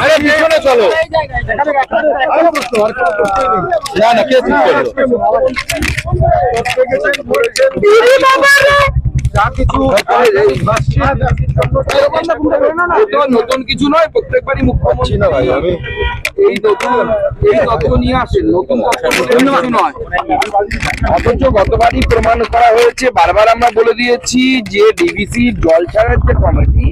আরে পিছনে চলো না না কে ঠিক করল নতুন কিছু নয় প্রত্যেকবারই মুখ্যমন্ত্রী এই নতুন এই তথ্য নিয়ে আসেন নতুন নতুন কিছু নয় অথচ গতবারই প্রমাণ করা হয়েছে, বারবার আমরা বলে দিয়েছি যে ডিবিসি জল ছাড়ার যে কমিটি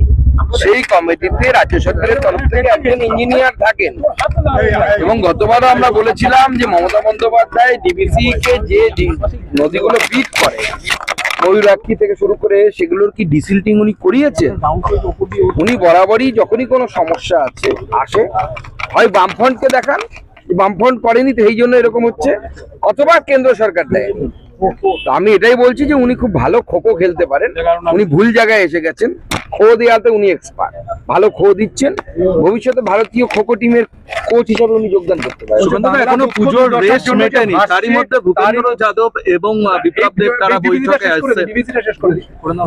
সেই কমিটিতে রাজ্য সরকারের তরফ থেকে একজন ইঞ্জিনিয়ার থাকেন। এবং গতবারও আমরা বলেছিলাম যে মমতা বন্দ্যোপাধ্যায় ডিবিসি কে যে নদীগুলো বিট করে, ময়ূরাক্ষী থেকে শুরু করে সেগুলোর কি ডিসিল্টিং উনি করিয়েছেন? উনি বরাবরই যখনই কোনো সমস্যা আছে, আসে, হয় বামফ্রন্টকে দেখান, বামফ্রন্ট করেনি তো এই জন্য এরকম হচ্ছে, অথবা কেন্দ্র সরকার দেয়। আমি এটাই বলছি যে উনি খুব ভালো খোখো খেলতে পারেন, উনি ভুল জায়গায় এসে গেছেন। খো দেওয়াতে উনি এক্সপার্ট ভালো খো দিচ্ছেন। ভবিষ্যতে ভারতীয় খোখো টিমের কোচ হিসাবে উনি যোগদান করতে পারেন। এখনও পুজোর রেশ মেটেনি। তারই মধ্যে ভূপেন্দ্র যাদব এবং বিপ্লব দেব তারা বৈঠকে আসছে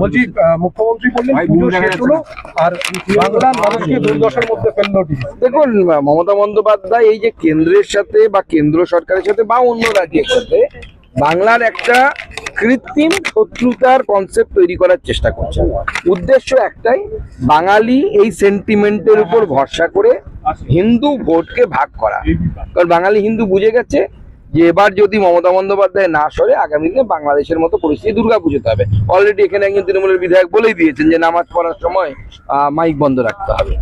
বলছি মুখ্যমন্ত্রী বললেন পুজো শেষ হলো আর বাংলার মানুষকে দুর্দশার মধ্যে ফেলল দেখুন মমতা বন্দ্যোপাধ্যায় এই যে কেন্দ্রের সাথে বা কেন্দ্র সরকারের সাথে বা অন্য রাজ্যের সাথে বাংলার একটা কৃত্রিম শত্রুতার কনসেপ্ট তৈরি করার চেষ্টা করছেন উদ্দেশ্য একটাই, বাঙালি এই সেন্টিমেন্টের উপর ভরসা করে হিন্দু ভোটকে ভাগ করা। কারণ বাঙালি হিন্দু বুঝে গেছে যে এবার যদি মমতা বন্দ্যোপাধ্যায় না সরে, আগামী দিনে বাংলাদেশের মতো পরিস্থিতি দুর্গা পুজোতে হবে। অলরেডি এখানে একজন তৃণমূলের বিধায়ক বলেই দিয়েছেন যে নামাজ পড়ার সময় মাইক বন্ধ রাখতে হবে।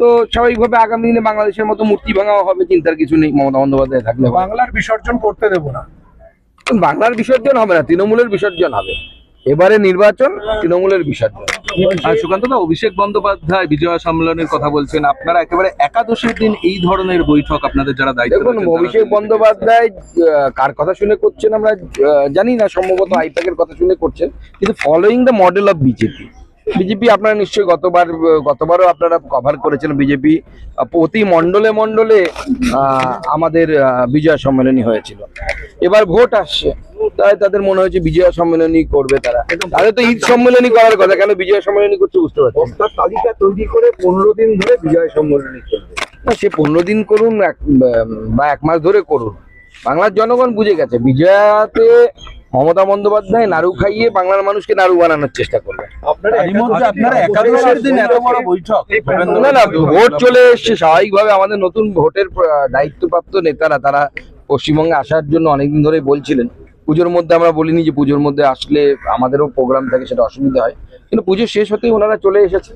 তো স্বাভাবিকভাবে আগামী দিনে বাংলাদেশের মতো মূর্তি ভাঙাও হবে, চিন্তার কিছু নেই, মমতা বন্দ্যোপাধ্যায় থাকলে বাংলার বিসর্জন করতে দেবো না। বাংলার বিসর্জন হবে না তৃণমূলের বিসর্জন হবে। এবারে নির্বাচন তৃণমূলের বিসর্জন। আর সুকান্তদা অভিষেক বন্দ্যোপাধ্যায় বিজয়া সম্মেলনের কথা বলছেন। আপনারা একেবারে একাদশীর দিন এই ধরনের বৈঠক আপনাদের যারা দায়িত্ব দেখুন অভিষেক বন্দ্যোপাধ্যায় আহ, কার কথা শুনে করছেন আমরা জানি না সম্ভবত আইপ্যাকের কথা শুনে করছেন। কিন্তু following the model of BJP BJP আপনারা নিশ্চয়ই গতবার গতবারও আপনারা কভার করেছেন বিজেপি প্রতি মণ্ডলে মণ্ডলে আমাদের বিজয়া সম্মেলনী হয়েছিল। এবার ভোট আসছে। তাই তাদের মনে হয়েছে বিজয়া সম্মেলনী করবে তারা। তাহলে তো ঈদ সম্মেলনী করার কথা কেন বিজয়া সম্মেলনী করছে বুঝতে পারছি তালিকা তৈরি করে পনেরো দিন ধরে বিজয় সম্মেলনী চলবে না সে পনেরো দিন করুন বা এক মাস ধরে করুন। বাংলার জনগণ বুঝে গেছে বিজয়াতে মমতা বন্দ্যোপাধ্যায় নাড়ু খাইয়ে বাংলার মানুষকে নাড়ু বানানোর চেষ্টা করবে। না না ভোট চলে এসছে। স্বাভাবিকভাবে আমাদের নতুন ভোটের দায়িত্বপ্রাপ্ত নেতারা তারা পশ্চিমবঙ্গে আসার জন্য অনেকদিন ধরে বলছিলেন। পুজোর মধ্যে আমরা বলিনি যে পুজোর মধ্যে আসলে আমাদেরও প্রোগ্রাম থাকে সেটা অসুবিধা হয়। কিন্তু পুজো শেষ হতেই ওনারা চলে এসেছে।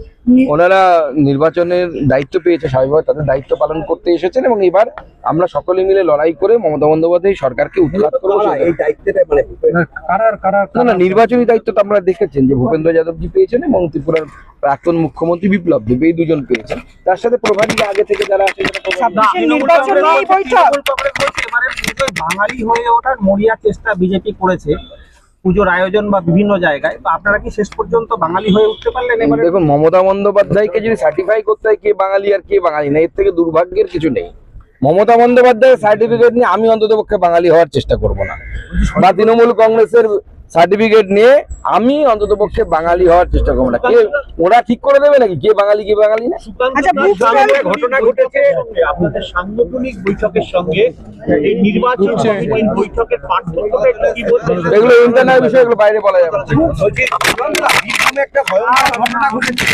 ওনারা নির্বাচনের দায়িত্ব পেয়েছে স্বাভাবিকভাবে তাদের দায়িত্ব পালন করতে এসেছেন এবং এবার আমরা সকলে মিলে লড়াই করে মমতা বন্দ্যোপাধ্যায় সরকারকে উৎখাত করব কারা এই দায়িত্বটা মানে কারার কারার না না নির্বাচনী দায়িত্ব তো আপনারা দেখেছেন যে ভূপেন্দ্র যাদবজি পেয়েছেন এবং ত্রিপুরার প্রাক্তন মুখ্যমন্ত্রী বিপ্লব দেব এই দুজন পেয়েছেন। তার সাথে প্রভারীরা আগে থেকে যারা আছে বাঙালি হয়ে ওঠার মরিয়া চেষ্টা বিজেপি করেছে পুজোর আয়োজন বা বিভিন্ন জায়গায় তো আপনারা কি শেষ পর্যন্ত বাঙালি হয়ে উঠতে পারলেন এবারে? দেখুন মমতা বন্দ্যোপাধ্যায়কে যদি সার্টিফাই করতে হয় কে বাঙালি আর কে বাঙালি না এর থেকে দুর্ভাগ্যের কিছু নেই। মমতা বন্দ্যোপাধ্যায়ের সার্টিফিকেট নিয়ে আমি অন্তত পক্ষে বাঙালি হওয়ার চেষ্টা করব না। বা তৃণমূল কংগ্রেসের সার্টিফিকেট নিয়ে আমি অন্তত পক্ষে বাঙালি হওয়ার চেষ্টা করব না। কে ওরা ঠিক করে দেবে নাকি? কে বাঙালি কে বাঙালি না? আচ্ছা ঘটনা ঘটেছে। আপনাদের সাংগঠনিক বৈঠকের সঙ্গে নির্বাচন বৈঠকের পার্থক্যটা একটু কি বলবেন এগুলো ইন্টারনাল বিষয় এগুলো বাইরে বলা যাবে না। একটা ঘটনা ঘটেছে?